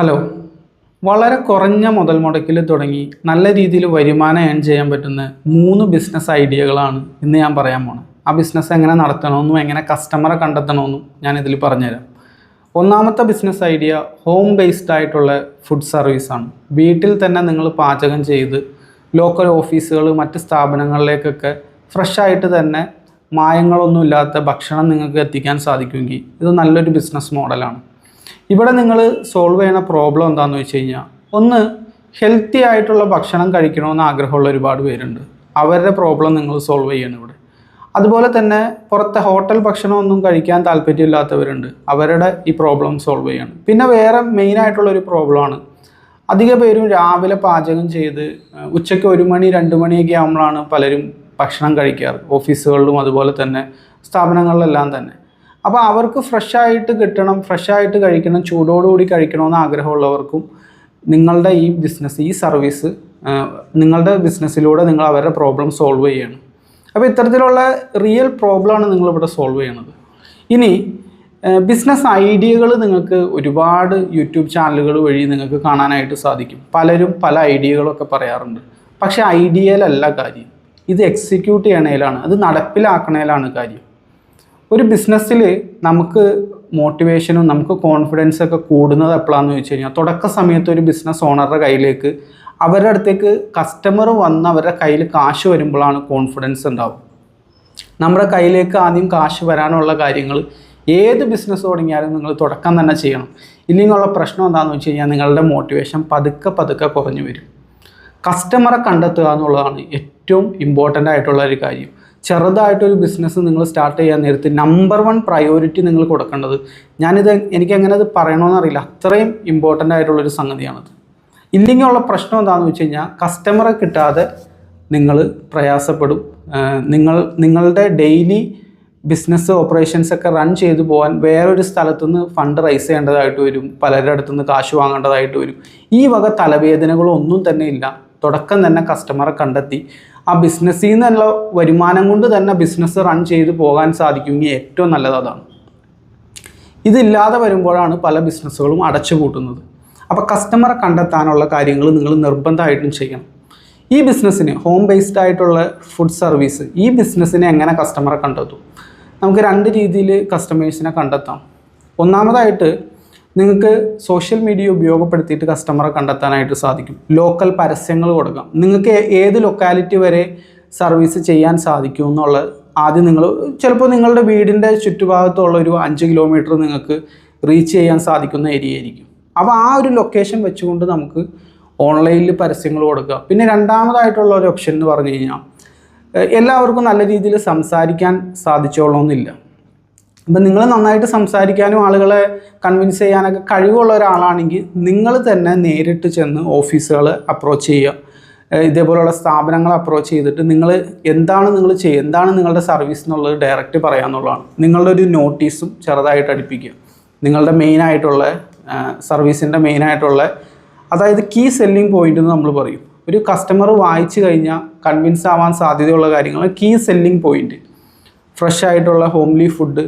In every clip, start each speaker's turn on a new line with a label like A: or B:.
A: Hello. വളരെ കുറഞ്ഞ മുതൽ മുടക്കിൽ തുടങ്ങി നല്ല രീതിയിൽ വരുമാനം ഏൺ ചെയ്യാൻ പറ്റുന്ന മൂന്ന് ബിസിനസ് ഐഡിയകളാണ് ഇന്ന് ഞാൻ പറയാൻ പോണത്. ആ ബിസിനസ് എങ്ങനെ നടത്തണമെന്നും എങ്ങനെ കസ്റ്റമറെ കണ്ടെത്തണമെന്നും ഞാൻ ഇതിൽ പറഞ്ഞുതരാം. ഒന്നാമത്തെ ബിസിനസ് ഐഡിയ ഹോം ബേസ്ഡ് ആയിട്ടുള്ള ഫുഡ് സർവീസാണ് വീട്ടിൽ തന്നെ നിങ്ങൾ പാചകം ചെയ്ത് ലോക്കൽ ഓഫീസുകൾ മറ്റ് സ്ഥാപനങ്ങളിലേക്കൊക്കെ ഫ്രഷായിട്ട് തന്നെ മായങ്ങളൊന്നുമില്ലാത്ത ഭക്ഷണം നിങ്ങൾക്ക് എത്തിക്കാൻ സാധിക്കുമെങ്കിൽ ഇത് നല്ലൊരു ബിസിനസ് മോഡലാണ് ഇവിടെ നിങ്ങൾ സോൾവ് ചെയ്യുന്ന പ്രോബ്ലം എന്താണെന്ന് വെച്ച് കഴിഞ്ഞാൽ ഒന്ന് ഹെൽത്തി ആയിട്ടുള്ള ഭക്ഷണം കഴിക്കണമെന്ന് ആഗ്രഹമുള്ള ഒരുപാട് പേരുണ്ട്. അവരുടെ പ്രോബ്ലം നിങ്ങൾ സോൾവ് ചെയ്യണം ഇവിടെ. അതുപോലെ തന്നെ പുറത്തെ ഹോട്ടൽ ഭക്ഷണമൊന്നും കഴിക്കാൻ താല്പര്യമില്ലാത്തവരുണ്ട്. അവരുടെ ഈ പ്രോബ്ലം സോൾവ് ചെയ്യണം. പിന്നെ വേറെ മെയിനായിട്ടുള്ളൊരു പ്രോബ്ലമാണ് അധിക പേരും രാവിലെ പാചകം ചെയ്ത് ഉച്ചയ്ക്ക് ഒരു മണി രണ്ട് മണിയൊക്കെ ആകുമ്പോഴാണ് പലരും ഭക്ഷണം കഴിക്കാറ്. ഓഫീസുകളിലും അതുപോലെ തന്നെ സ്ഥാപനങ്ങളിലെല്ലാം തന്നെ. അപ്പോൾ അവർക്ക് ഫ്രഷായിട്ട് കിട്ടണം ഫ്രഷായിട്ട് കഴിക്കണം ചൂടോടുകൂടി കഴിക്കണമെന്ന് ആഗ്രഹമുള്ളവർക്കും നിങ്ങളുടെ ഈ ബിസിനസ് ഈ സർവീസ് നിങ്ങളുടെ ബിസിനസ്സിലൂടെ നിങ്ങൾ അവരുടെ പ്രോബ്ലം സോൾവ് ചെയ്യണം. അപ്പോൾ ഇത്തരത്തിലുള്ള റിയൽ പ്രോബ്ലമാണ് നിങ്ങളിവിടെ സോൾവ് ചെയ്യണത്. ഇനി ബിസിനസ് ഐഡിയകൾ നിങ്ങൾക്ക് ഒരുപാട് യൂട്യൂബ് ചാനലുകൾ വഴി നിങ്ങൾക്ക് കാണാനായിട്ട് സാധിക്കും. പലരും പല ഐഡിയകളൊക്കെ പറയാറുണ്ട്. പക്ഷേ ഐഡിയയിലല്ല കാര്യം. ഇത് എക്സിക്യൂട്ട് ചെയ്യണേലാണ് അത് നടപ്പിലാക്കണേലാണ് കാര്യം. ഒരു ബിസിനസ്സിൽ നമുക്ക് മോട്ടിവേഷനും നമുക്ക് കോൺഫിഡൻസ് ഒക്കെ കൂടുന്നത് എപ്പോഴാണെന്ന് ചോദിച്ചു കഴിഞ്ഞാൽ തുടക്ക സമയത്ത് ഒരു ബിസിനസ് ഓണറുടെ കയ്യിലേക്ക് അവരുടെ അടുത്തേക്ക് കസ്റ്റമർ വന്ന് അവരുടെ കയ്യിൽ കാശ് വരുമ്പോഴാണ് കോൺഫിഡൻസ് ഉണ്ടാവും നമ്മുടെ കയ്യിലേക്ക് ആദ്യം കാശ് വരാനുള്ള കാര്യങ്ങൾ ഏത് ബിസിനസ് തുടങ്ങിയാലും നിങ്ങൾ തുടക്കം തന്നെ ചെയ്യണം. ഇല്ലെങ്കിലുള്ള പ്രശ്നം എന്താണെന്ന് വെച്ച് കഴിഞ്ഞാൽ നിങ്ങളുടെ മോട്ടിവേഷൻ പതുക്കെ പതുക്കെ കുറഞ്ഞു വരും. കസ്റ്റമറെ കണ്ടെത്തുക എന്നുള്ളതാണ് ഏറ്റവും ഇമ്പോർട്ടന്റ് ആയിട്ടുള്ള ഒരു കാര്യം. ചെറുതായിട്ടൊരു ബിസിനസ് നിങ്ങൾ സ്റ്റാർട്ട് ചെയ്യാൻ നേരത്ത് നമ്പർ വൺ പ്രയോറിറ്റി നിങ്ങൾ കൊടുക്കേണ്ടത്. ഞാനിത് എനിക്ക് എങ്ങനെ അത് പറയണമെന്നറിയില്ല അത്രയും ഇമ്പോർട്ടന്റ് ആയിട്ടുള്ളൊരു സംഗതിയാണത്. ഇല്ലെങ്കിൽ ഉള്ള പ്രശ്നം എന്താണെന്ന് വെച്ച് കഴിഞ്ഞാൽ കസ്റ്റമറെ കിട്ടാതെ നിങ്ങൾ പ്രയാസപ്പെടും. നിങ്ങൾ നിങ്ങളുടെ ഡെയിലി ബിസിനസ് ഓപ്പറേഷൻസ് ഒക്കെ റൺ ചെയ്തു പോകാൻ വേറൊരു സ്ഥലത്തു നിന്ന് ഫണ്ട് റൈസ് ചെയ്യേണ്ടതായിട്ട് വരും. പലരുടെ അടുത്തു നിന്ന് കാശ് വാങ്ങേണ്ടതായിട്ട് വരും. ഈ വക തലവേദനകളൊന്നും തന്നെ ഇല്ല. തുടക്കം തന്നെ കസ്റ്റമറെ കണ്ടെത്തി. ആ ബിസിനസ്സിൽ നിന്നുള്ള വരുമാനം കൊണ്ട് തന്നെ ബിസിനസ് റൺ ചെയ്ത് പോകാൻ സാധിക്കുമെങ്കിൽ ഏറ്റവും നല്ലത് അതാണ്. ഇതില്ലാതെ വരുമ്പോഴാണ് പല ബിസിനസ്സുകളും അടച്ചുപൂട്ടുന്നത് അപ്പോൾ കസ്റ്റമറെ കണ്ടെത്താനുള്ള കാര്യങ്ങൾ നിങ്ങൾ നിർബന്ധമായിട്ടും ചെയ്യണം. ഈ ബിസിനസ്സിന് ഹോം ബേസ്ഡ് ആയിട്ടുള്ള ഫുഡ് സർവീസ് ഈ ബിസിനസ്സിനെ എങ്ങനെ കസ്റ്റമറെ കണ്ടെത്തും? നമുക്ക് രണ്ട് രീതിയിൽ കസ്റ്റമേഴ്സിനെ കണ്ടെത്താം. ഒന്നാമതായിട്ട് നിങ്ങൾക്ക് സോഷ്യൽ മീഡിയ ഉപയോഗപ്പെടുത്തിയിട്ട് കസ്റ്റമറെ കണ്ടെത്താനായിട്ട് സാധിക്കും. ലോക്കൽ പരസ്യങ്ങൾ കൊടുക്കാം. നിങ്ങൾക്ക് ഏത് ലൊക്കാലിറ്റി വരെ സർവീസ് ചെയ്യാൻ സാധിക്കും എന്നുള്ളത് ആദ്യം നിങ്ങൾ ചിലപ്പോൾ നിങ്ങളുടെ വീടിന്റെ ചുറ്റുഭാഗത്തുള്ള ഒരു അഞ്ച് കിലോമീറ്റർ നിങ്ങൾക്ക് റീച്ച് ചെയ്യാൻ സാധിക്കുന്ന ഏരിയ ആയിരിക്കും. അപ്പോൾ ആ ഒരു ലൊക്കേഷൻ വെച്ചുകൊണ്ട് നമുക്ക് ഓൺലൈനിൽ പരസ്യങ്ങൾ കൊടുക്കുക പിന്നെ രണ്ടാമതായിട്ടുള്ള ഒരു ഓപ്ഷൻ എന്ന് പറഞ്ഞു കഴിഞ്ഞാൽ എല്ലാവർക്കും നല്ല രീതിയിൽ സംസാരിക്കാൻ സാധിച്ചോളണമെന്നില്ല അപ്പം നിങ്ങൾ നന്നായിട്ട് സംസാരിക്കാനും ആളുകളെ കൺവിൻസ് ചെയ്യാനൊക്കെ കഴിവുള്ള ഒരാളാണെങ്കിൽ നിങ്ങൾ തന്നെ നേരിട്ട് ചെന്ന് ഓഫീസുകൾ അപ്രോച്ച് ചെയ്യുക. ഇതേപോലെയുള്ള സ്ഥാപനങ്ങൾ അപ്രോച്ച് ചെയ്തിട്ട് നിങ്ങൾ എന്താണ് നിങ്ങൾ ചെയ്യുക എന്താണ് നിങ്ങളുടെ സർവീസ് എന്നുള്ളത് ഡയറക്റ്റ് പറയാമെന്നുള്ളതാണ് നിങ്ങളുടെ ഒരു നോട്ടീസും ചെറുതായിട്ട് അടുപ്പിക്കുക. നിങ്ങളുടെ മെയിനായിട്ടുള്ള സർവീസിന്റെ മെയിനായിട്ടുള്ള അതായത് കീ സെല്ലിംഗ് പോയിന്റ് എന്ന് നമ്മൾ പറയും. ഒരു കസ്റ്റമർ വായിച്ചു കഴിഞ്ഞാൽ കൺവിൻസ് ആവാൻ സാധ്യതയുള്ള കാര്യങ്ങൾ കീ സെല്ലിംഗ് പോയിന്റ് ഫ്രഷ് ആയിട്ടുള്ള ഹോംലി ഫുഡ്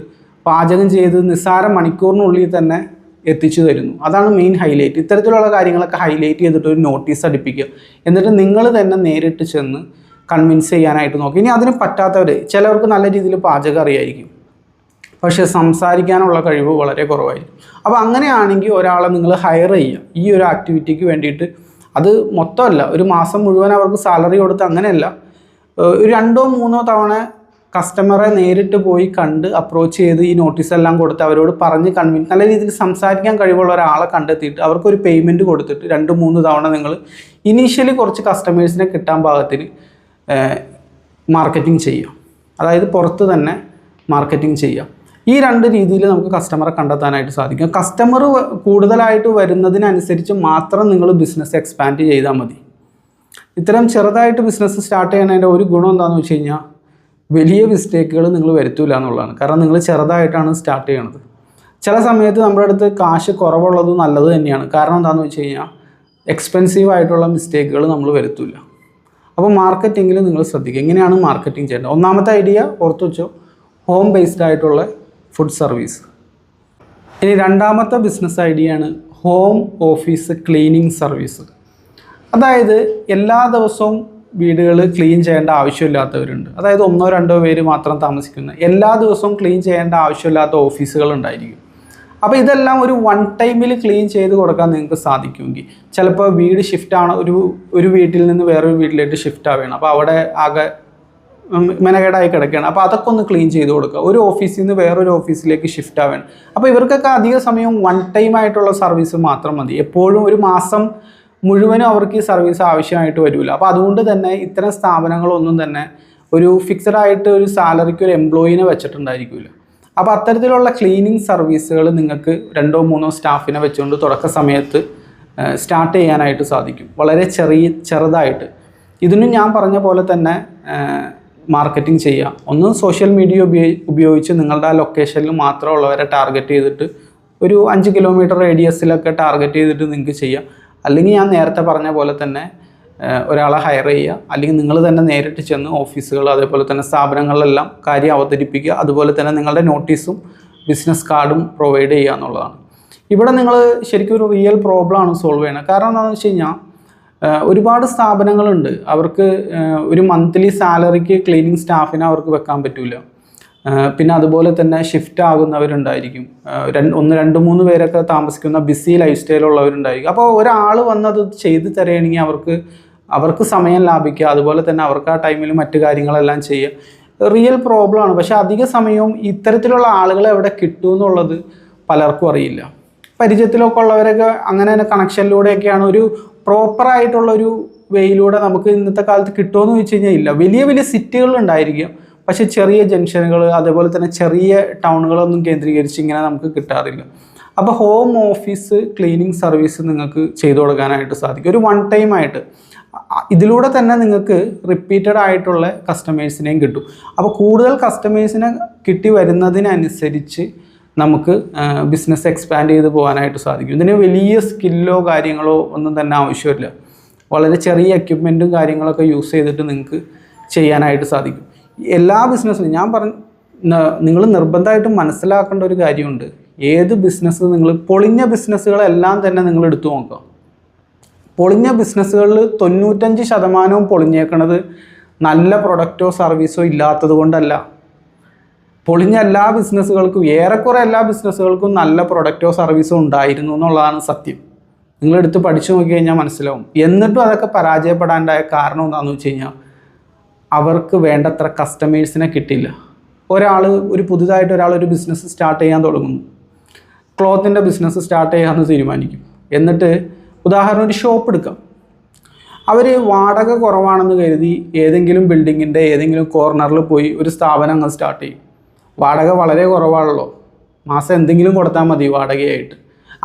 A: പാചകം ചെയ്ത് നിസ്സാര മണിക്കൂറിനുള്ളിൽ തന്നെ എത്തിച്ചു തരുന്നു. അതാണ് മെയിൻ ഹൈലൈറ്റ് ഇത്തരത്തിലുള്ള കാര്യങ്ങളൊക്കെ ഹൈലൈറ്റ് ചെയ്തിട്ട് ഒരു നോട്ടീസ് അടിപ്പിക്കുക. എന്നിട്ട് നിങ്ങൾ തന്നെ നേരിട്ട് ചെന്ന് കൺവിൻസ് ചെയ്യാനായിട്ട് നോക്കുക. ഇനി അതിന് പറ്റാത്തവർ ചിലവർക്ക് നല്ല രീതിയിൽ പാചകം അറിയായിരിക്കും. പക്ഷേ സംസാരിക്കാനുള്ള കഴിവ് വളരെ കുറവായിരിക്കും. അപ്പോൾ അങ്ങനെയാണെങ്കിൽ ഒരാളെ നിങ്ങൾ ഹയർ ചെയ്യുക. ഈ ഒരു ആക്ടിവിറ്റിക്ക് വേണ്ടിയിട്ട്. അത് മൊത്തമല്ല. ഒരു മാസം മുഴുവൻ അവർക്ക് സാലറി കൊടുത്ത് അങ്ങനെയല്ല. ഒരു രണ്ടോ മൂന്നോ തവണ കസ്റ്റമറെ നേരിട്ട് പോയി കണ്ട് അപ്രോച്ച് ചെയ്ത് ഈ നോട്ടീസ് എല്ലാം കൊടുത്ത് അവരോട് പറഞ്ഞ് കൺവിൻസ് നല്ല രീതിയിൽ സംസാരിക്കാൻ കഴിവുള്ള ഒരാളെ കണ്ടെത്തിയിട്ട് അവർക്കൊരു പേയ്മെന്റ് കൊടുത്തിട്ട് രണ്ട് മൂന്ന് തവണ നിങ്ങൾ ഇനീഷ്യലി കുറച്ച് കസ്റ്റമേഴ്സിനെ കിട്ടാൻ പാകത്തിന് മാർക്കറ്റിംഗ് ചെയ്യാം അതായത് പുറത്ത് തന്നെ മാർക്കറ്റിംഗ് ചെയ്യാം ഈ രണ്ട് രീതിയിൽ നമുക്ക് കസ്റ്റമറെ കണ്ടെത്താനായിട്ട് സാധിക്കും. കസ്റ്റമർ കൂടുതലായിട്ട് വരുന്നതിനനുസരിച്ച് മാത്രം നിങ്ങൾ ബിസിനസ് എക്സ്പാൻഡ് ചെയ്താൽ മതി. ഇത്തരം ചെറുതായിട്ട് ബിസിനസ് സ്റ്റാർട്ട് ചെയ്യണതിന്റെ ഒരു ഗുണം എന്താണെന്ന് വെച്ച് കഴിഞ്ഞാൽ വലിയ മിസ്റ്റേക്കുകൾ നിങ്ങൾ വരുത്തൂല എന്നുള്ളതാണ്. കാരണം നിങ്ങൾ ചെറുതായിട്ടാണ് സ്റ്റാർട്ട് ചെയ്യണത്. ചില സമയത്ത് നമ്മുടെ അടുത്ത് കാശ് കുറവുള്ളത് നല്ലത് തന്നെയാണ്. കാരണം എന്താണെന്ന് വെച്ച് കഴിഞ്ഞാൽ എക്സ്പെൻസീവ് ആയിട്ടുള്ള മിസ്റ്റേക്കുകൾ നമ്മൾ വരുത്തില്ല അപ്പോൾ മാർക്കറ്റിങ്ങിൽ നിങ്ങൾ ശ്രദ്ധിക്കുക. എങ്ങനെയാണ് മാർക്കറ്റിംഗ് ചെയ്യേണ്ടത്? ഒന്നാമത്തെ ഐഡിയ ഓർത്തു വെച്ചോ ഹോം ബേസ്ഡ് ആയിട്ടുള്ള ഫുഡ് സർവീസ് ഇനി രണ്ടാമത്തെ ബിസിനസ് ഐഡിയ ആണ് ഹോം ഓഫീസ് ക്ലീനിങ് സർവീസ് അതായത് എല്ലാ ദിവസവും വീടുകൾ ക്ലീൻ ചെയ്യേണ്ട ആവശ്യമില്ലാത്തവരുണ്ട്. അതായത് ഒന്നോ രണ്ടോ പേര് മാത്രം താമസിക്കുന്ന എല്ലാ ദിവസവും ക്ലീൻ ചെയ്യേണ്ട ആവശ്യമില്ലാത്ത ഓഫീസുകൾ ഉണ്ടായിരിക്കും. അപ്പോൾ ഇതെല്ലാം ഒരു വൺ ടൈമിൽ ക്ലീൻ ചെയ്ത് കൊടുക്കാൻ നിങ്ങൾക്ക് സാധിക്കുമെങ്കിൽ ചിലപ്പോൾ വീട് ഷിഫ്റ്റ് ആണ് ഒരു ഒരു വീട്ടിൽ നിന്ന് വേറൊരു വീട്ടിലേക്ക് ഷിഫ്റ്റ് ആവുകയാണ്. അപ്പോൾ അവിടെ ആകെ മെനകേടായി കിടക്കുകയാണ്. അപ്പോൾ അതൊക്കെ ഒന്ന് ക്ലീൻ ചെയ്ത് കൊടുക്കുക. ഒരു ഓഫീസിൽ നിന്ന് വേറൊരു ഓഫീസിലേക്ക് ഷിഫ്റ്റ് ആവുകയാണ്. അപ്പോൾ ഇവർക്കൊക്കെ അധിക സമയം വൺ ടൈം ആയിട്ടുള്ള സർവീസ് മാത്രം മതി. എപ്പോഴും ഒരു മാസം മുഴുവനും അവർക്ക് ഈ സർവീസ് ആവശ്യമായിട്ട് വരില്ല. അപ്പോൾ അതുകൊണ്ട് തന്നെ ഇത്തരം സ്ഥാപനങ്ങളൊന്നും തന്നെ ഒരു ഫിക്സഡ് ആയിട്ട് ഒരു സാലറിക്ക് ഒരു എംപ്ലോയിനെ വെച്ചിട്ടുണ്ടായിരിക്കില്ല അപ്പോൾ അത്തരത്തിലുള്ള ക്ലീനിങ് സർവീസുകൾ നിങ്ങൾക്ക് രണ്ടോ മൂന്നോ സ്റ്റാഫിനെ വെച്ചുകൊണ്ട് തുടക്ക സമയത്ത് സ്റ്റാർട്ട് ചെയ്യാനായിട്ട് സാധിക്കും. വളരെ ചെറിയ ചെറുതായിട്ട്. ഇതിനും ഞാൻ പറഞ്ഞ പോലെ തന്നെ മാർക്കറ്റിംഗ് ചെയ്യുക ഒന്ന് സോഷ്യൽ മീഡിയ ഉപയോഗി ഉപയോഗിച്ച് നിങ്ങളുടെ ആ ലൊക്കേഷനിൽ മാത്രമുള്ളവരെ ടാർഗറ്റ് ചെയ്തിട്ട് ഒരു അഞ്ച് കിലോമീറ്റർ റേഡിയസിലൊക്കെ ടാർഗറ്റ് ചെയ്തിട്ട് നിങ്ങൾക്ക് ചെയ്യാം. അല്ലെങ്കിൽ ഞാൻ നേരത്തെ പറഞ്ഞ പോലെ തന്നെ ഒരാളെ ഹയർ ചെയ്യുക. അല്ലെങ്കിൽ നിങ്ങൾ തന്നെ നേരിട്ട് ചെന്ന് ഓഫീസുകൾ അതേപോലെ തന്നെ സ്ഥാപനങ്ങളിലെല്ലാം കാര്യം അവതരിപ്പിക്കുക. അതുപോലെ തന്നെ നിങ്ങളുടെ നോട്ടീസും ബിസിനസ് കാർഡും പ്രൊവൈഡ് ചെയ്യുക എന്നുള്ളതാണ്. ഇവിടെ നിങ്ങൾ ശരിക്കും ഒരു റിയൽ പ്രോബ്ലമാണ് സോൾവ് ചെയ്യണം കാരണം എന്താണെന്ന് വെച്ച് കഴിഞ്ഞാൽ ഒരുപാട് സ്ഥാപനങ്ങളുണ്ട്. അവർക്ക് ഒരു മന്ത്ലി സാലറിക്ക് ക്ലീനിങ് സ്റ്റാഫിനെ അവർക്ക് വെക്കാൻ പറ്റില്ല പിന്നെ അതുപോലെ തന്നെ ഷിഫ്റ്റ് ആകുന്നവരുണ്ടായിരിക്കും. രണ്ട് ഒന്ന് രണ്ട് മൂന്ന് പേരൊക്കെ താമസിക്കുന്ന ബിസി ലൈഫ് സ്റ്റൈലുള്ളവരുണ്ടായിരിക്കും അപ്പോൾ ഒരാൾ വന്നത് ചെയ്ത് തരികയാണെങ്കിൽ അവർക്ക് അവർക്ക് സമയം ലാഭിക്കുക അതുപോലെ തന്നെ അവർക്ക് ആ ടൈമിൽ മറ്റു കാര്യങ്ങളെല്ലാം ചെയ്യുക. റിയൽ പ്രോബ്ലമാണ് പക്ഷേ അധിക സമയവും ഇത്തരത്തിലുള്ള ആളുകളെ എവിടെ കിട്ടും എന്നുള്ളത് പലർക്കും അറിയില്ല. പരിചയത്തിലൊക്കെ ഉള്ളവരൊക്കെ അങ്ങനെ തന്നെ കണക്ഷനിലൂടെയൊക്കെയാണ് ഒരു പ്രോപ്പറായിട്ടുള്ളൊരു വേയിലൂടെ നമുക്ക് ഇന്നത്തെ കാലത്ത് കിട്ടുമെന്ന് ചോദിച്ചു കഴിഞ്ഞാൽ ഇല്ല. വലിയ വലിയ സിറ്റികൾ ഉണ്ടായിരിക്കും. പക്ഷേ ചെറിയ ജംഗ്ഷനുകൾ അതേപോലെ തന്നെ ചെറിയ ടൗണുകളൊന്നും കേന്ദ്രീകരിച്ച് ഇങ്ങനെ നമുക്ക് കിട്ടാറില്ല. അപ്പോൾ ഹോം ഓഫീസ് ക്ലീനിങ് സർവീസ് നിങ്ങൾക്ക് ചെയ്തു കൊടുക്കാനായിട്ട് സാധിക്കും. ഒരു വൺ ടൈം ആയിട്ട്. ഇതിലൂടെ തന്നെ നിങ്ങൾക്ക് റിപ്പീറ്റഡ് ആയിട്ടുള്ള കസ്റ്റമേഴ്സിനെയും കിട്ടും. അപ്പോൾ കൂടുതൽ കസ്റ്റമേഴ്സിനെ കിട്ടി വരുന്നതിനനുസരിച്ച് നമുക്ക് ബിസിനസ് എക്സ്പാൻഡ് ചെയ്ത് പോകാനായിട്ട് സാധിക്കും. ഇതിന് വലിയ സ്കില്ലോ കാര്യങ്ങളോ ഒന്നും തന്നെ ആവശ്യമില്ല. വളരെ ചെറിയ എക്യുപ്മെന്റും കാര്യങ്ങളൊക്കെ യൂസ് ചെയ്തിട്ട് നിങ്ങൾക്ക് ചെയ്യാനായിട്ട് സാധിക്കും. എല്ലാ ബിസിനസ്സിനും ഞാൻ പറഞ്ഞ നിങ്ങൾ നിർബന്ധമായിട്ടും മനസ്സിലാക്കേണ്ട ഒരു കാര്യമുണ്ട്. ഏത് ബിസിനസ് നിങ്ങൾ പൊളിഞ്ഞ ബിസിനസ്സുകളെല്ലാം തന്നെ നിങ്ങൾ എടുത്തു നോക്കുക. പൊളിഞ്ഞ ബിസിനസ്സുകളിൽ തൊണ്ണൂറ്റഞ്ച് ശതമാനവും പൊളിഞ്ഞേക്കണത് നല്ല പ്രൊഡക്റ്റോ സർവീസോ ഇല്ലാത്തത് കൊണ്ടല്ല. പൊളിഞ്ഞ എല്ലാ ബിസിനസ്സുകൾക്കും ഏറെക്കുറെ എല്ലാ ബിസിനസ്സുകൾക്കും നല്ല പ്രൊഡക്റ്റോ സർവീസോ ഉണ്ടായിരുന്നു എന്നുള്ളതാണ് സത്യം. നിങ്ങളെടുത്ത് പഠിച്ചു നോക്കി കഴിഞ്ഞാൽ മനസ്സിലാവും. എന്നിട്ടും അതൊക്കെ പരാജയപ്പെടാണ്ടായ കാരണം എന്താണെന്ന് വെച്ച് കഴിഞ്ഞാൽ അവർക്ക് വേണ്ടത്ര കസ്റ്റമേഴ്സിനെ കിട്ടില്ല ഒരാൾ ഒരു പുതുതായിട്ട് ഒരാൾ ഒരു ബിസിനസ് സ്റ്റാർട്ട് ചെയ്യാൻ തുടങ്ങുന്നു. ക്ലോത്തിന്റെ ബിസിനസ് സ്റ്റാർട്ട് ചെയ്യാമെന്ന് തീരുമാനിക്കും. എന്നിട്ട് ഉദാഹരണം ഒരു ഷോപ്പ് എടുക്കാം. അവർ വാടക കുറവാണെന്ന് കരുതി ഏതെങ്കിലും ബിൽഡിങ്ങിന്റെ ഏതെങ്കിലും കോർണറിൽ പോയി ഒരു സ്ഥാപനം അങ്ങ് സ്റ്റാർട്ട് ചെയ്യും. വാടക വളരെ കുറവാണല്ലോ. മാസം എന്തെങ്കിലും കൊടുത്താൽ മതി വാടകയായിട്ട്.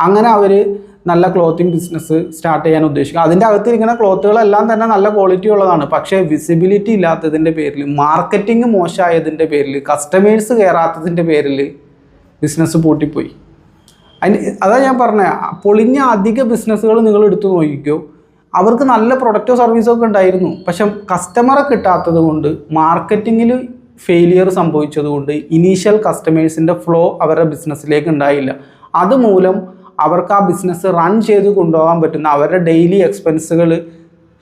A: അങ്ങനെ അവർ നല്ല ക്ലോത്തിങ് ബിസിനസ് സ്റ്റാർട്ട് ചെയ്യാൻ ഉദ്ദേശിക്കും അതിന്റെ അകത്തിരിക്കുന്ന ക്ലോത്തുകളെല്ലാം തന്നെ നല്ല ക്വാളിറ്റി ഉള്ളതാണ്. പക്ഷേ വിസിബിലിറ്റി ഇല്ലാത്തതിന്റെ പേരിൽ മാർക്കറ്റിംഗ് മോശമായതിന്റെ പേരിൽ കസ്റ്റമേഴ്സ് കയറാത്തതിന്റെ പേരിൽ ബിസിനസ് പൂട്ടിപ്പോയി. അതിന് അതാണ് ഞാൻ പറഞ്ഞത് പൊളിഞ്ഞ അധിക ബിസിനസ്സുകൾ നിങ്ങൾ എടുത്തു നോക്കിക്കോ. അവർക്ക് നല്ല പ്രൊഡക്റ്റോ സർവീസോ ഒക്കെ ഉണ്ടായിരുന്നു. പക്ഷെ കസ്റ്റമറെ കിട്ടാത്തത് കൊണ്ട് മാർക്കറ്റിങ്ങിൽ ഫെയിലിയർ സംഭവിച്ചതുകൊണ്ട് ഇനീഷ്യൽ കസ്റ്റമേഴ്സിന്റെ ഫ്ലോ അവരുടെ ബിസിനസ്സിലേക്ക് ഉണ്ടായില്ല. അതുമൂലം അവർക്ക് ആ ബിസിനസ് റൺ ചെയ്ത് കൊണ്ടുപോകാൻ പറ്റുന്ന അവരുടെ ഡെയിലി എക്സ്പെൻസുകൾ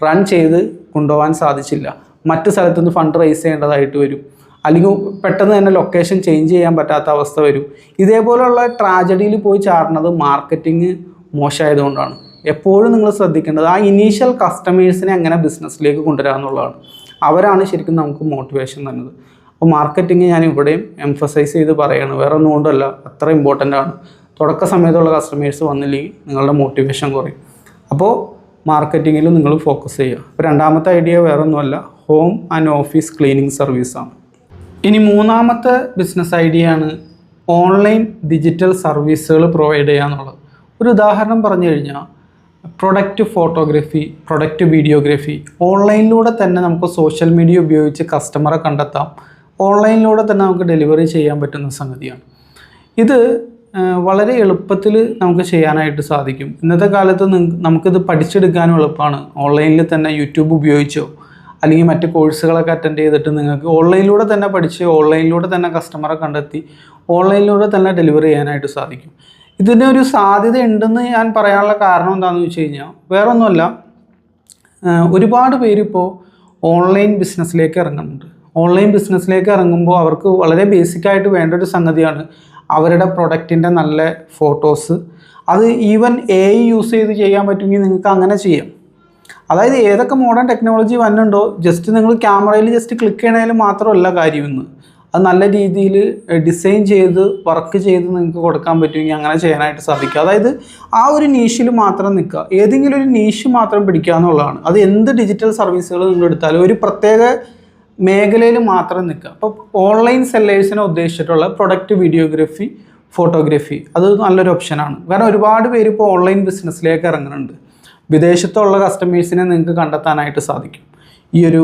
A: റൺ ചെയ്ത് കൊണ്ടുപോകാൻ സാധിച്ചില്ല. മറ്റു സ്ഥലത്തുനിന്ന് ഫണ്ട് റേസ് ചെയ്യേണ്ടതായിട്ട് വരും. അല്ലെങ്കിൽ പെട്ടെന്ന് തന്നെ ലൊക്കേഷൻ ചേഞ്ച് ചെയ്യാൻ പറ്റാത്ത അവസ്ഥ വരും. ഇതേപോലെയുള്ള ട്രാജഡിയിൽ പോയി ചാടുന്നത് മാർക്കറ്റിംഗ് മോശമായതുകൊണ്ടാണ് എപ്പോഴും നിങ്ങൾ ശ്രദ്ധിക്കേണ്ടത് ആ ഇനീഷ്യൽ കസ്റ്റമേഴ്സിനെ എങ്ങനെ ബിസിനസ്സിലേക്ക് കൊണ്ടുവരാമെന്നുള്ളതാണ് അവരാണ് ശരിക്കും നമുക്ക് മോട്ടിവേഷൻ തന്നത്. അപ്പോൾ മാർക്കറ്റിംഗ് ഞാൻ ഇവിടെയും എംഫസൈസ് ചെയ്ത് പറയുകയാണ് വേറെ ഒന്നും അത്ര ഇമ്പോർട്ടന്റ് ആണ്. തുടക്ക സമയത്തുള്ള കസ്റ്റമേഴ്സ് വന്നില്ലെങ്കിൽ നിങ്ങളുടെ മോട്ടിവേഷൻ കുറയും. അപ്പോൾ മാർക്കറ്റിങ്ങിലും നിങ്ങൾ ഫോക്കസ് ചെയ്യുക. അപ്പോൾ രണ്ടാമത്തെ ഐഡിയ വേറെ ഒന്നുമല്ല ഹോം ആൻഡ് ഓഫീസ് ക്ലീനിങ് സർവീസാണ് ഇനി മൂന്നാമത്തെ ബിസിനസ് ഐഡിയ ആണ് ഓൺലൈൻ ഡിജിറ്റൽ സർവീസുകൾ പ്രൊവൈഡ് ചെയ്യുക എന്നുള്ളത്. ഒരു ഉദാഹരണം പറഞ്ഞു കഴിഞ്ഞാൽ പ്രൊഡക്റ്റ് ഫോട്ടോഗ്രഫി പ്രൊഡക്റ്റ് വീഡിയോഗ്രഫി ഓൺലൈനിലൂടെ തന്നെ നമുക്ക് സോഷ്യൽ മീഡിയ ഉപയോഗിച്ച് കസ്റ്റമറെ കണ്ടെത്താം. ഓൺലൈനിലൂടെ തന്നെ നമുക്ക് ഡെലിവറി ചെയ്യാൻ പറ്റുന്ന സംഗതിയാണ്. ഇത് വളരെ എളുപ്പത്തിൽ നമുക്ക് ചെയ്യാനായിട്ട് സാധിക്കും. ഇന്നത്തെ കാലത്ത് നമുക്കിത് പഠിച്ചെടുക്കാനും എളുപ്പമാണ്. ഓൺലൈനിൽ തന്നെ യൂട്യൂബ് ഉപയോഗിച്ചോ അല്ലെങ്കിൽ മറ്റ് കോഴ്സുകളൊക്കെ അറ്റൻഡ് ചെയ്തിട്ട് നിങ്ങൾക്ക് ഓൺലൈനിലൂടെ തന്നെ പഠിച്ച് ഓൺലൈനിലൂടെ തന്നെ കസ്റ്റമറെ കണ്ടെത്തി ഓൺലൈനിലൂടെ തന്നെ ഡെലിവറി ചെയ്യാനായിട്ട് സാധിക്കും. ഇതിന് ഒരു സാധ്യത ഉണ്ടെന്ന് ഞാൻ പറയാനുള്ള കാരണം എന്താണെന്ന് വെച്ച് കഴിഞ്ഞാൽ വേറൊന്നുമല്ല. ഒരുപാട് പേരിപ്പോൾ ഓൺലൈൻ ബിസിനസ്സിലേക്ക് ഇറങ്ങുന്നുണ്ട്. ഓൺലൈൻ ബിസിനസ്സിലേക്ക് ഇറങ്ങുമ്പോൾ അവർക്ക് വളരെ ബേസിക്കായിട്ട് വേണ്ട ഒരു സംഗതിയാണ് അവരുടെ പ്രൊഡക്റ്റിന്റെ നല്ല ഫോട്ടോസ് അത് ഈവൻ എ യൂസ് ചെയ്ത് ചെയ്യാൻ പറ്റുമെങ്കിൽ നിങ്ങൾക്ക് അങ്ങനെ ചെയ്യാം. അതായത് ഏതൊക്കെ മോഡേൺ ടെക്നോളജി വന്നുണ്ടോ ജസ്റ്റ് നിങ്ങൾ ക്യാമറയിൽ ജസ്റ്റ് ക്ലിക്ക് ചെയ്യണതിൽ മാത്രമല്ല കാര്യം ഇന്ന് അത് നല്ല രീതിയിൽ ഡിസൈൻ ചെയ്ത് വർക്ക് ചെയ്ത് നിങ്ങൾക്ക് കൊടുക്കാൻ പറ്റുമെങ്കിൽ അങ്ങനെ ചെയ്യാനായിട്ട് സാധിക്കും. അതായത് ആ ഒരു നീഷിൽ മാത്രം നിൽക്കുക. ഏതെങ്കിലും ഒരു നീഷ് മാത്രം പിടിക്കുക എന്നുള്ളതാണ്. അത് എന്ത് ഡിജിറ്റൽ സർവീസുകൾ നിങ്ങൾ എടുത്താലും ഒരു പ്രത്യേക മേഖലയിൽ മാത്രം നിൽക്കുക. അപ്പോൾ ഓൺലൈൻ സെല്ലേഴ്സിനെ ഉദ്ദേശിച്ചിട്ടുള്ള പ്രൊഡക്റ്റ് വീഡിയോഗ്രഫി ഫോട്ടോഗ്രഫി അത് നല്ലൊരു ഓപ്ഷനാണ് കാരണം ഒരുപാട് പേര് ഇപ്പോൾ ഓൺലൈൻ ബിസിനസ്സിലേക്ക് ഇറങ്ങുന്നുണ്ട്. വിദേശത്തുള്ള കസ്റ്റമേഴ്സിനെ നിങ്ങൾക്ക് കണ്ടെത്താനായിട്ട് സാധിക്കും. ഈ ഒരു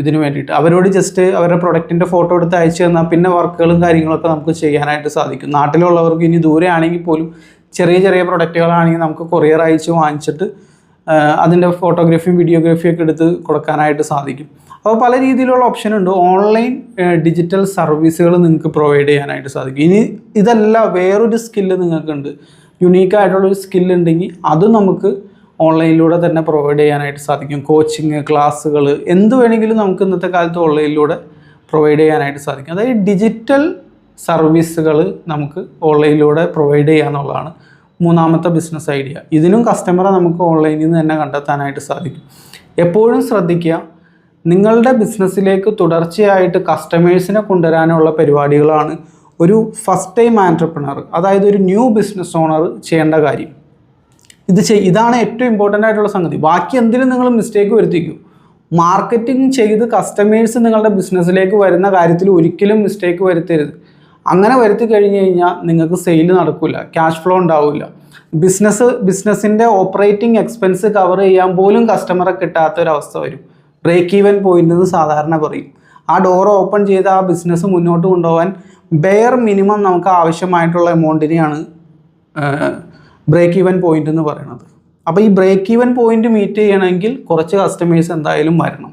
A: ഇതിന് വേണ്ടിയിട്ട്. അവരോട് ജസ്റ്റ് അവരുടെ പ്രൊഡക്റ്റിന്റെ ഫോട്ടോ എടുത്ത് അയച്ചു തന്നാൽ പിന്നെ വർക്കുകളും കാര്യങ്ങളൊക്കെ നമുക്ക് ചെയ്യാനായിട്ട് സാധിക്കും. നാട്ടിലുള്ളവർക്ക് ഇനി ദൂരെ ആണെങ്കിൽ പോലും ചെറിയ ചെറിയ പ്രൊഡക്റ്റുകളാണെങ്കിൽ നമുക്ക് കൊറിയർ അയച്ച് വാങ്ങിച്ചിട്ട് അതിന്റെ ഫോട്ടോഗ്രാഫിയും വീഡിയോഗ്രഫിയും ഒക്കെ എടുത്ത് കൊടുക്കാനായിട്ട് സാധിക്കും. അപ്പോൾ പല രീതിയിലുള്ള ഓപ്ഷൻ ഉണ്ട്. ഓൺലൈൻ ഡിജിറ്റൽ സർവീസുകൾ നിങ്ങൾക്ക് പ്രൊവൈഡ് ചെയ്യാനായിട്ട് സാധിക്കും. ഇനി ഇതല്ല വേറൊരു സ്കില്ല് നിങ്ങൾക്കുണ്ട്. യുണീക്കായിട്ടുള്ളൊരു സ്കില്ല് ഉണ്ടെങ്കിൽ അത് നമുക്ക് ഓൺലൈനിലൂടെ തന്നെ പ്രൊവൈഡ് ചെയ്യാനായിട്ട് സാധിക്കും. കോച്ചിങ് ക്ലാസ്സുകൾ എന്ത് വേണമെങ്കിലും നമുക്ക് ഇന്നത്തെ കാലത്ത് ഓൺലൈനിലൂടെ പ്രൊവൈഡ് ചെയ്യാനായിട്ട് സാധിക്കും. അതായത് ഡിജിറ്റൽ സർവീസുകൾ നമുക്ക് ഓൺലൈനിലൂടെ പ്രൊവൈഡ് ചെയ്യാന്നുള്ളതാണ് മൂന്നാമത്തെ ബിസിനസ് ഐഡിയ ഇതിനും കസ്റ്റമറെ നമുക്ക് ഓൺലൈനിൽ നിന്ന് തന്നെ കണ്ടെത്താനായിട്ട് സാധിക്കും. എപ്പോഴും ശ്രദ്ധിക്കുക നിങ്ങളുടെ ബിസിനസ്സിലേക്ക് തുടർച്ചയായിട്ട് കസ്റ്റമേഴ്സിനെ കൊണ്ടുവരാനുള്ള പരിപാടികളാണ് ഒരു ഫസ്റ്റ് ടൈം ആന്റർപ്രണർ അതായത് ഒരു ന്യൂ ബിസിനസ് ഓണർ ചെയ്യേണ്ട കാര്യം. ഇത് ചെയ് ഇതാണ് ഏറ്റവും ഇമ്പോർട്ടന്റ് ആയിട്ടുള്ള സംഗതി. ബാക്കി എന്തിനും നിങ്ങൾ മിസ്റ്റേക്ക് വരുത്തിക്കൂ. മാർക്കറ്റിംഗ് ചെയ്ത് കസ്റ്റമേഴ്സ് നിങ്ങളുടെ ബിസിനസ്സിലേക്ക് വരുന്ന കാര്യത്തിൽ ഒരിക്കലും മിസ്റ്റേക്ക് വരുത്തരുത്. അങ്ങനെ വരുത്തി കഴിഞ്ഞ് കഴിഞ്ഞാൽ നിങ്ങൾക്ക് സെയിൽ നടക്കില്ല ക്യാഷ് ഫ്ലോ ഉണ്ടാവില്ല ബിസിനസ് ബിസിനസ്സിന്റെ ഓപ്പറേറ്റിംഗ് എക്സ്പെൻസ് കവർ ചെയ്യാൻ പോലും കസ്റ്റമറെ കിട്ടാത്തൊരവസ്ഥ വരും. ബ്രേക്ക് ഈവൻ പോയിന്റ് എന്ന് സാധാരണ പറയും. ആ ഡോർ ഓപ്പൺ ചെയ്ത് ആ ബിസിനസ് മുന്നോട്ട് കൊണ്ടുപോകാൻ ബെയർ മിനിമം നമുക്ക് ആവശ്യമായിട്ടുള്ള എമൗണ്ടിനെയാണ് ബ്രേക്ക് ഈവൻ പോയിന്റ് എന്ന് പറയുന്നത്. അപ്പോൾ ഈ ബ്രേക്ക് ഈവൻ പോയിന്റ് മീറ്റ് ചെയ്യണമെങ്കിൽ കുറച്ച് കസ്റ്റമേഴ്സ് എന്തായാലും വരണം.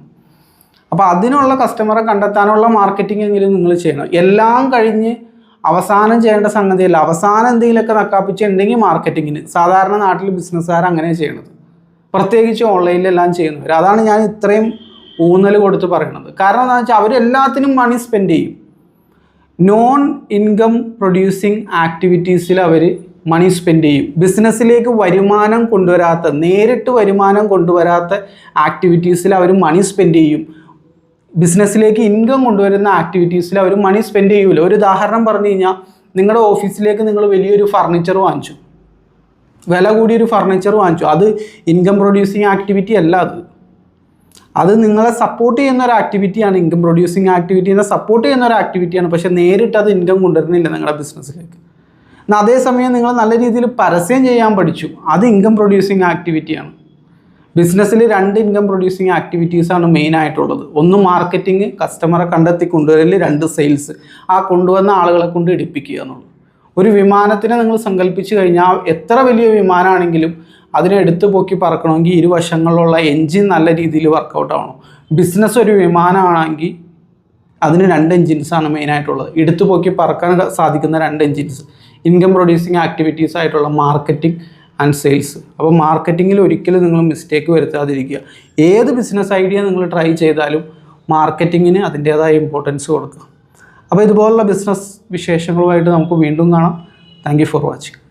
A: അപ്പോൾ അതിനുള്ള കസ്റ്റമറെ കണ്ടെത്താനുള്ള മാർക്കറ്റിംഗ് എങ്കിലും നിങ്ങൾ ചെയ്യണം. എല്ലാം കഴിഞ്ഞ് അവസാനം ചെയ്യേണ്ട സംഗതിയല്ല അവസാനം എന്തെങ്കിലുമൊക്കെ നക്കാപ്പിച്ചുണ്ടെങ്കിൽ മാർക്കറ്റിങ്ങിന് സാധാരണ നാട്ടിൽ ബിസിനസ്സുകാർ അങ്ങനെ ചെയ്യണത്. പ്രത്യേകിച്ച് ഓൺലൈനിലെല്ലാം ചെയ്യുന്നവർ അതാണ് ഞാൻ ഇത്രയും ഊന്നൽ കൊടുത്ത് പറയുന്നത്. കാരണം എന്താണെന്ന് വെച്ചാൽ അവരെല്ലാത്തിനും മണി സ്പെൻഡ് ചെയ്യും. നോൺ ഇൻകം പ്രൊഡ്യൂസിങ് ആക്ടിവിറ്റീസിൽ അവർ മണി സ്പെൻഡ് ചെയ്യും. ബിസിനസ്സിലേക്ക് വരുമാനം കൊണ്ടുവരാത്ത നേരിട്ട് വരുമാനം കൊണ്ടുവരാത്ത ആക്ടിവിറ്റീസിൽ അവർ മണി സ്പെൻഡ് ചെയ്യും. ബിസിനസ്സിലേക്ക് ഇൻകം കൊണ്ടുവരുന്ന ആക്ടിവിറ്റീസിൽ അവർ മണി സ്പെൻഡ് ചെയ്യൂല. ഒരു ഉദാഹരണം പറഞ്ഞു കഴിഞ്ഞാൽ നിങ്ങളുടെ ഓഫീസിലേക്ക് നിങ്ങൾ വലിയൊരു ഫർണിച്ചർ വാങ്ങിച്ചു. വില കൂടിയൊരു ഫർണിച്ചർ വാങ്ങിച്ചു. അത് ഇൻകം പ്രൊഡ്യൂസിങ് ആക്ടിവിറ്റി അല്ല അത്. അത് നിങ്ങളെ സപ്പോർട്ട് ചെയ്യുന്ന ഒരു ആക്ടിവിറ്റിയാണ് ഇൻകം പ്രൊഡ്യൂസിങ് ആക്ടിവിറ്റീനെ സപ്പോർട്ട് ചെയ്യുന്ന ഒരു ആക്ടിവിറ്റിയാണ് പക്ഷേ നേരിട്ട് അത് ഇൻകം കൊണ്ടുവരുന്നില്ല നിങ്ങളുടെ ബിസിനസ്സിലേക്ക് എന്നാൽ അതേസമയം നിങ്ങൾ നല്ല രീതിയിൽ പരസ്യം ചെയ്യാൻ പഠിച്ചു. അത് ഇൻകം പ്രൊഡ്യൂസിങ് ആക്ടിവിറ്റിയാണ് ബിസിനസ്സിൽ രണ്ട് ഇൻകം പ്രൊഡ്യൂസിങ് ആക്ടിവിറ്റീസാണ് മെയിൻ ആയിട്ടുള്ളത്. ഒന്ന് മാർക്കറ്റിംഗ് കസ്റ്റമറെ കണ്ടെത്തി കൊണ്ടുവരൽ രണ്ട് സെയിൽസ് ആ കൊണ്ടുവന്ന ആളുകളെ കൊണ്ട് എടുപ്പിക്കുക എന്നുള്ളത്. ഒരു വിമാനത്തിനെ നിങ്ങൾ സങ്കല്പിച്ച് കഴിഞ്ഞാൽ എത്ര വലിയ വിമാനമാണെങ്കിലും അതിനെ എടുത്തു പോക്കി പറക്കണമെങ്കിൽ ഇരുവശങ്ങളിലുള്ള എൻജിൻ നല്ല രീതിയിൽ വർക്കൗട്ട് ആവണം. ബിസിനസ് ഒരു വിമാനമാണെങ്കിൽ അതിന് രണ്ട് എൻജിൻസാണ് മെയിനായിട്ടുള്ളത് എടുത്തു പോക്കി പറക്കാൻ സാധിക്കുന്ന രണ്ട് എൻജിൻസ് ഇൻകം പ്രൊഡ്യൂസിങ് ആക്ടിവിറ്റീസ് ആയിട്ടുള്ള മാർക്കറ്റിംഗ് ആൻഡ് സെയിൽസ് അപ്പോൾ മാർക്കറ്റിങ്ങിൽ ഒരിക്കലും നിങ്ങൾ മിസ്റ്റേക്ക് വരുത്താതിരിക്കുക. ഏത് ബിസിനസ് ഐഡിയ നിങ്ങൾ ട്രൈ ചെയ്താലും മാർക്കറ്റിങ്ങിന് അതിന്റേതായ ഇമ്പോർട്ടൻസ് കൊടുക്കുക. അപ്പോൾ ഇതുപോലുള്ള ബിസിനസ് വിശേഷങ്ങളുമായിട്ട് നമുക്ക് വീണ്ടും കാണാം. Thank for watching